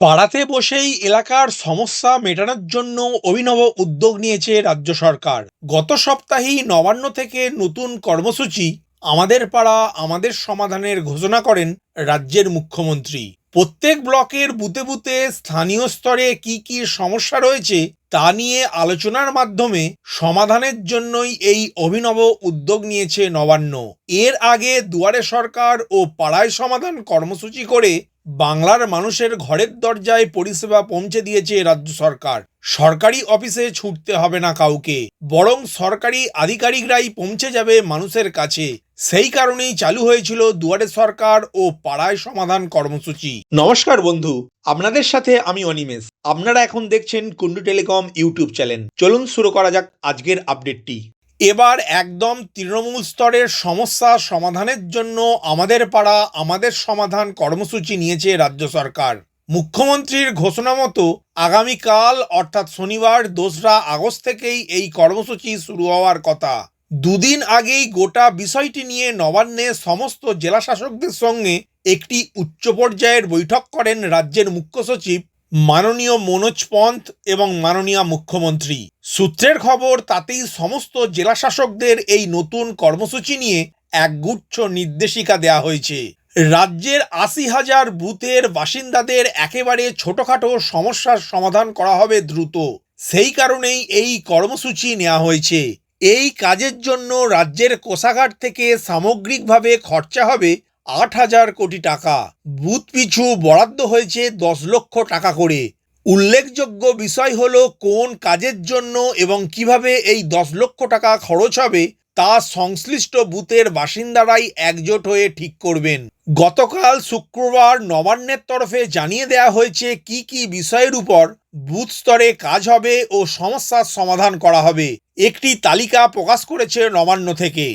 পাড়াতে বসেই এলাকার সমস্যা মেটানোর জন্য অভিনব উদ্যোগ নিয়েছে রাজ্য সরকার। গত সপ্তাহেই নবান্ন থেকে নতুন কর্মসূচি আমাদের পাড়া, আমাদের সমাধানের ঘোষণা করেন রাজ্যের মুখ্যমন্ত্রী। প্রত্যেক ব্লকের বুথে বুথে স্থানীয় স্তরে কি কি সমস্যা রয়েছে তা নিয়ে আলোচনার মাধ্যমে সমাধানের জন্যই এই অভিনব উদ্যোগ নিয়েছে নবান্ন। এর আগে দুয়ারে সরকার ও পাড়ায় সমাধান কর্মসূচি করে বাংলার মানুষের ঘরের দরজায় পরিষেবা পৌঁছে দিয়েছে রাজ্য সরকার। সরকারি অফিসে ছুটতে হবে না কাউকে। বরং সরকারি আধিকারিকরাই পৌঁছে যাবে মানুষের কাছে। সেই কারণেই চালু হয়েছিল দুয়ারে সরকার ও পাড়ায় সমাধান কর্মসূচি। নমস্কার বন্ধু, আপনাদের সাথে আমি অনিমেষ। আপনারা এখন দেখছেন কুন্ডু টেলিকম ইউটিউব চ্যানেল। চলুন শুরু করা যাক আজকের আপডেটটি। এবার একদম তৃণমূল স্তরের সমস্যা সমাধানের জন্য আমাদের পাড়া, আমাদের সমাধান কর্মসূচি নিয়েছে রাজ্য সরকার। মুখ্যমন্ত্রীর ঘোষণা মতো আগামীকাল, অর্থাৎ শনিবার, দোসরা আগস্ট থেকেই এই কর্মসূচি শুরু হওয়ার কথা। দুদিন আগেই গোটা বিষয়টি নিয়ে নবান্নে সমস্ত জেলা শাসকদের সঙ্গে একটি উচ্চ পর্যায়ের বৈঠক করেন রাজ্যের মুখ্য সচিব মাননীয় মনোজ পন্থ এবং মাননীয় মুখ্যমন্ত্রী। সূত্রের খবর, তাতেই সমস্ত জেলা শাসকদের এই নতুন কর্মসূচি নিয়ে একগুচ্ছ নির্দেশিকা দেয়া হয়েছে। রাজ্যের আশি হাজার বুথের বাসিন্দাদের একেবারে ছোটখাটো সমস্যার সমাধান করা হবে দ্রুত। সেই কারণেই এই কর্মসূচি নেওয়া হয়েছে। এই কাজের জন্য রাজ্যের কোষাগার থেকে সামগ্রিকভাবে খরচা হবে আট হাজার কোটি টাকা। বুথ পিছু বরাদ্দ হয়েছে দশ লক্ষ টাকা করে। উল্লেখযোগ্য বিষয় হল কোন কাজের জন্য এবং কীভাবে এই দশ লক্ষ টাকা খরচ হবে তা সংশ্লিষ্ট বুথের বাসিন্দারাই একজোট হয়ে ঠিক করবেন। গতকাল শুক্রবার নবান্নের তরফে জানিয়ে দেওয়া হয়েছে কি কি বিষয়ের উপর বুথ স্তরে কাজ হবে ও সমস্যার সমাধান করা হবে। একটি তালিকা প্রকাশ করেছে নবান্ন থেকে।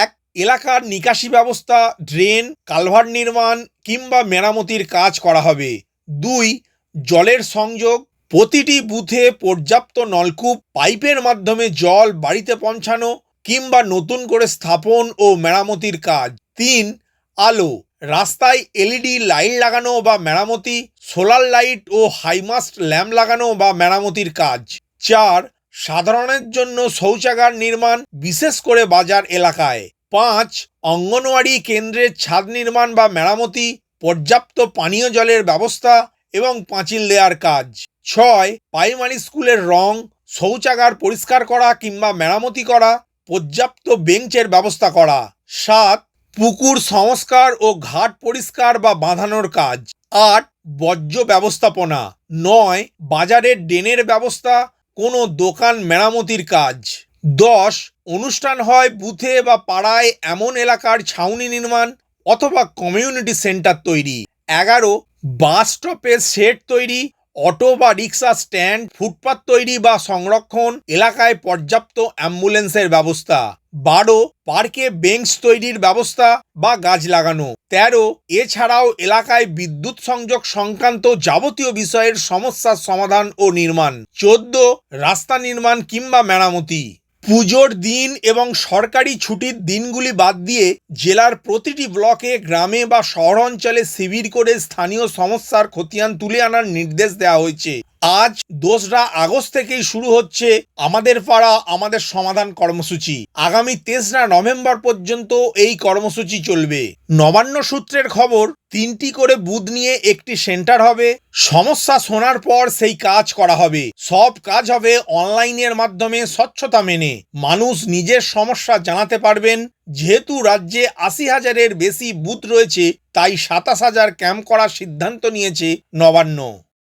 এক এলাকার নিকাশি ব্যবস্থা, ড্রেন, কালভার নির্মাণ কিংবা মেরামতির কাজ করা হবে। দুই, জলের সংযোগ। প্রতিটি বুথে পর্যাপ্ত নলকূপ, পাইপের মাধ্যমে জল বাড়িতে পৌঁছানো কিংবা নতুন করে স্থাপন ও মেরামতির কাজ। তিন, আলো। রাস্তায় এলইডি লাইট লাগানো বা মেরামতি, সোলার লাইট ও হাইমাস্ট ল্যাম্প লাগানো বা মেরামতির কাজ। চার, সাধারণের জন্য শৌচাগার নির্মাণ, বিশেষ করে বাজার এলাকায়। পাঁচ অঙ্গনওয়াড়ি কেন্দ্রের ছাদ নির্মাণ বা মেরামতি, পর্যাপ্ত পানীয় জলের ব্যবস্থা এবং পাঁচিল দেওয়ার কাজ। ছয়, প্রাইমারি স্কুলের রং, শৌচাগার পরিষ্কার করা কিংবা মেরামতি করা, পর্যাপ্ত বেঞ্চের ব্যবস্থা করা। সাত, পুকুর সংস্কার ও ঘাট পরিষ্কার বা বাঁধানোর কাজ। আট, বর্জ্য ব্যবস্থাপনা। নয়, বাজারের ড্রেনের ব্যবস্থা, কোনো দোকান মেরামতির কাজ। দশ, অনুষ্ঠান হয় বুথে বা পাড়ায় এমন এলাকার ছাউনি নির্মাণ অথবা কমিউনিটি সেন্টার তৈরি। এগারো, বাস স্টপের শেড তৈরি, অটো বা রিক্সা স্ট্যান্ড, ফুটপাত তৈরি বা সংরক্ষণ, এলাকায় পর্যাপ্ত অ্যাম্বুলেন্সের ব্যবস্থা। বারো, পার্কে বেঞ্চ তৈরির ব্যবস্থা বা গাছ লাগানো। তেরো, এছাড়াও এলাকায় বিদ্যুৎ সংযোগ সংক্রান্ত যাবতীয় বিষয়ের সমস্যার সমাধান ও নির্মাণ। চোদ্দ, রাস্তা নির্মাণ কিংবা মেরামতি। পুজোর দিন এবং সরকারি ছুটির দিনগুলি বাদ দিয়ে জেলার প্রতিটি ব্লকে, গ্রামে বা শহর অঞ্চলে শিবির করে স্থানীয় সমস্যার খতিয়ান তুলে আনার নির্দেশ দেওয়া হয়েছে। আজ দোসরা আগস্ট থেকেই শুরু হচ্ছে আমাদের পাড়া, আমাদের সমাধান কর্মসূচি। আগামী তেসরা নভেম্বর পর্যন্ত এই কর্মসূচি চলবে। নবান্ন সূত্রের খবর, তিনটি করে বুথ নিয়ে একটি সেন্টার হবে। সমস্যা শোনার পর সেই কাজ করা হবে। সব কাজ হবে অনলাইনের মাধ্যমে স্বচ্ছতা মেনে। মানুষ নিজের সমস্যা জানাতে পারবেন। যেহেতু রাজ্যে আশি হাজারের বেশি বুথ রয়েছে, তাই সাতাশ হাজার ক্যাম্প করার সিদ্ধান্ত নিয়েছে নবান্ন।